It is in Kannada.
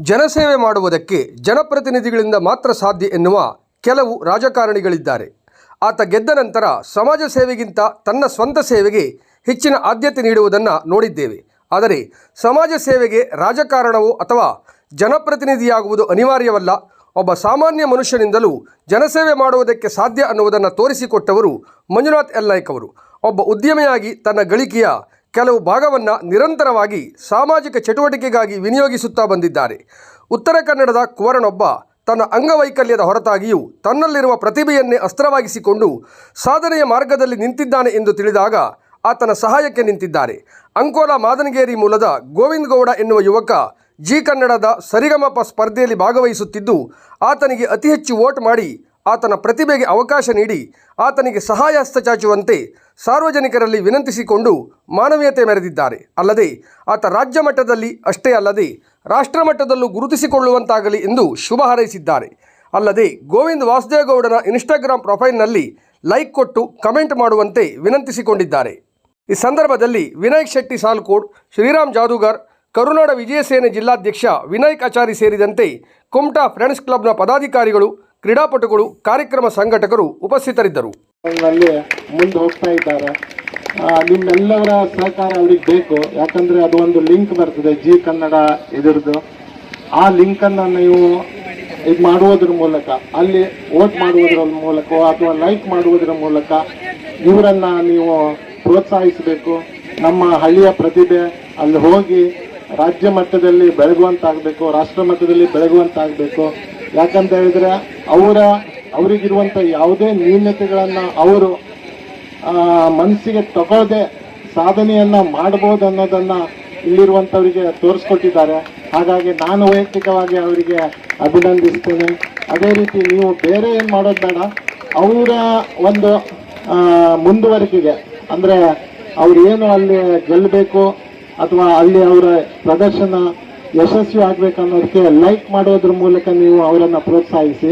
ಜನಸೇವೆ ಮಾಡುವುದಕ್ಕೆ ಜನಪ್ರತಿನಿಧಿಗಳಿಂದ ಮಾತ್ರ ಸಾಧ್ಯ ಎನ್ನುವ ಕೆಲವು ರಾಜಕಾರಣಿಗಳಿದ್ದಾರೆ. ಆತ ಗೆದ್ದ ನಂತರ ಸಮಾಜ ಸೇವೆಗಿಂತ ತನ್ನ ಸ್ವಂತ ಸೇವೆಗೆ ಹೆಚ್ಚಿನ ಆದ್ಯತೆ ನೀಡುವುದನ್ನು ನೋಡಿದ್ದೇವೆ. ಆದರೆ ಸಮಾಜ ಸೇವೆಗೆ ರಾಜಕಾರಣವು ಅಥವಾ ಜನಪ್ರತಿನಿಧಿಯಾಗುವುದು ಅನಿವಾರ್ಯವಲ್ಲ, ಒಬ್ಬ ಸಾಮಾನ್ಯ ಮನುಷ್ಯನಿಂದಲೂ ಜನಸೇವೆ ಮಾಡುವುದಕ್ಕೆ ಸಾಧ್ಯ ಅನ್ನುವುದನ್ನು ತೋರಿಸಿಕೊಟ್ಟವರು ಮಂಜುನಾಥ್ ಎಲ್ ಅವರು. ಒಬ್ಬ ಉದ್ಯಮಿಯಾಗಿ ತನ್ನ ಗಳಿಕೆಯ ಕೆಲವು ಭಾಗವನ್ನು ನಿರಂತರವಾಗಿ ಸಾಮಾಜಿಕ ಚಟುವಟಿಕೆಗಾಗಿ ವಿನಿಯೋಗಿಸುತ್ತಾ ಬಂದಿದ್ದಾರೆ. ಉತ್ತರ ಕನ್ನಡದ ಕುವರನೊಬ್ಬ ತನ್ನ ಅಂಗವೈಕಲ್ಯದ ಹೊರತಾಗಿಯೂ ತನ್ನಲ್ಲಿರುವ ಪ್ರತಿಭೆಯನ್ನೇ ಅಸ್ತ್ರವಾಗಿಸಿಕೊಂಡು ಸಾಧನೆಯ ಮಾರ್ಗದಲ್ಲಿ ನಿಂತಿದ್ದಾನೆ ಎಂದು ತಿಳಿದಾಗ ಆತನ ಸಹಾಯಕ್ಕೆ ನಿಂತಿದ್ದಾರೆ. ಅಂಕೋಲಾ ಮಾದನಗೇರಿ ಮೂಲದ ಗೋವಿಂದ್ ಗೌಡ ಎನ್ನುವ ಯುವಕ ಜಿ ಕನ್ನಡದ ಸರಿಗಮಪ ಸ್ಪರ್ಧೆಯಲ್ಲಿ ಭಾಗವಹಿಸುತ್ತಿದ್ದು, ಆತನಿಗೆ ಅತಿ ಹೆಚ್ಚು ವೋಟ್ ಮಾಡಿ ಆತನ ಪ್ರತಿಭೆಗೆ ಅವಕಾಶ ನೀಡಿ ಆತನಿಗೆ ಸಹಾಯ ಹಸ್ತ ಚಾಚುವಂತೆ ಸಾರ್ವಜನಿಕರಲ್ಲಿ ವಿನಂತಿಸಿಕೊಂಡು ಮಾನವೀಯತೆ ಮೆರೆದಿದ್ದಾರೆ. ಅಲ್ಲದೆ ಆತ ರಾಜ್ಯ ಮಟ್ಟದಲ್ಲಿ ಅಷ್ಟೇ ಅಲ್ಲದೆ ರಾಷ್ಟ್ರ ಮಟ್ಟದಲ್ಲೂ ಗುರುತಿಸಿಕೊಳ್ಳುವಂತಾಗಲಿ ಎಂದು ಶುಭ ಹಾರೈಸಿದ್ದಾರೆ. ಅಲ್ಲದೆ ಗೋವಿಂದ್ ವಾಸುದೇವಗೌಡನ ಇನ್ಸ್ಟಾಗ್ರಾಮ್ ಪ್ರೊಫೈಲ್ನಲ್ಲಿ ಲೈಕ್ ಕೊಟ್ಟು ಕಮೆಂಟ್ ಮಾಡುವಂತೆ ವಿನಂತಿಸಿಕೊಂಡಿದ್ದಾರೆ. ಈ ಸಂದರ್ಭದಲ್ಲಿ ವಿನಾಯಕ್ ಶೆಟ್ಟಿ ಸಾಲ್ಕೋಡ್, ಶ್ರೀರಾಮ್ ಜಾದೂಗರ್, ಕರುನಾಡ ವಿಜಯಸೇನೆ ಜಿಲ್ಲಾಧ್ಯಕ್ಷ ವಿನಾಯಕ್ ಆಚಾರಿ ಸೇರಿದಂತೆ ಕುಮಟಾ ಫ್ರೆಂಡ್ಸ್ ಕ್ಲಬ್ನ ಪದಾಧಿಕಾರಿಗಳು ಕ್ರೀಡಾಪಟುಗಳು, ಕಾರ್ಯಕ್ರಮ ಸಂಘಟಕರು ಉಪಸ್ಥಿತರಿದ್ದರು. ಮುಂದೆ ಹೋಗ್ತಾ ಇದ್ದಾರೆ. ನಿಮ್ಮೆಲ್ಲರ ಸಹಕಾರ ಅವ್ರಿಗೆ ಬೇಕು. ಯಾಕಂದ್ರೆ ಅದು ಒಂದು ಲಿಂಕ್ ಬರ್ತದೆ, ಜಿ ಕನ್ನಡ ಇದ್ರದ್ದು. ಆ ಲಿಂಕ್ ಅನ್ನ ನೀವು ಇದು ಮಾಡುವುದ್ರ ಮೂಲಕ, ಅಲ್ಲಿ ವೋಟ್ ಮಾಡುವುದರ ಮೂಲಕ ಅಥವಾ ಲೈಕ್ ಮಾಡುವುದರ ಮೂಲಕ ಇವರನ್ನ ನೀವು ಪ್ರೋತ್ಸಾಹಿಸಬೇಕು. ನಮ್ಮ ಹಳ್ಳಿಯ ಪ್ರತಿಭೆ, ಅಲ್ಲಿ ಹೋಗಿ ರಾಜ್ಯ ಮಟ್ಟದಲ್ಲಿ ಬೆಳಗುವಂತಾಗಬೇಕು, ರಾಷ್ಟ್ರ ಮಟ್ಟದಲ್ಲಿ ಬೆಳಗುವಂತಾಗಬೇಕು. ಯಾಕಂತ ಹೇಳಿದ್ರೆ ಅವರ ಅವರಿಗಿರುವಂಥ ಯಾವುದೇ ನ್ಯೂನತೆಗಳನ್ನು ಅವರು ಮನಸ್ಸಿಗೆ ತಗೊಳ್ಳದೆ ಸಾಧನೆಯನ್ನ ಮಾಡಬಹುದು ಅನ್ನೋದನ್ನ ಇಲ್ಲಿರುವಂತವರಿಗೆ ತೋರಿಸ್ಕೊಟ್ಟಿದ್ದಾರೆ. ಹಾಗಾಗಿ ನಾನು ವೈಯಕ್ತಿಕವಾಗಿ ಅವರಿಗೆ ಅಭಿನಂದಿಸ್ತೇನೆ. ಅದೇ ರೀತಿ ನೀವು ಬೇರೆ ಏನು ಮಾಡೋದು ಬೇಡ. ಅವರ ಒಂದು ಮುಂದುವರಿಕೆಗೆ, ಅಂದ್ರೆ ಅವ್ರು ಏನು ಅಲ್ಲಿ ಗೆಲ್ಲಬೇಕು ಅಥವಾ ಅಲ್ಲಿ ಅವರ ಪ್ರದರ್ಶನ ಯಶಸ್ವಿ ಆಗ್ಬೇಕನ್ನೋದಕ್ಕೆ ಲೈಕ್ ಮಾಡೋದ್ರ ಮೂಲಕ ನೀವು ಅವರನ್ನ ಪ್ರೋತ್ಸಾಹಿಸಿ.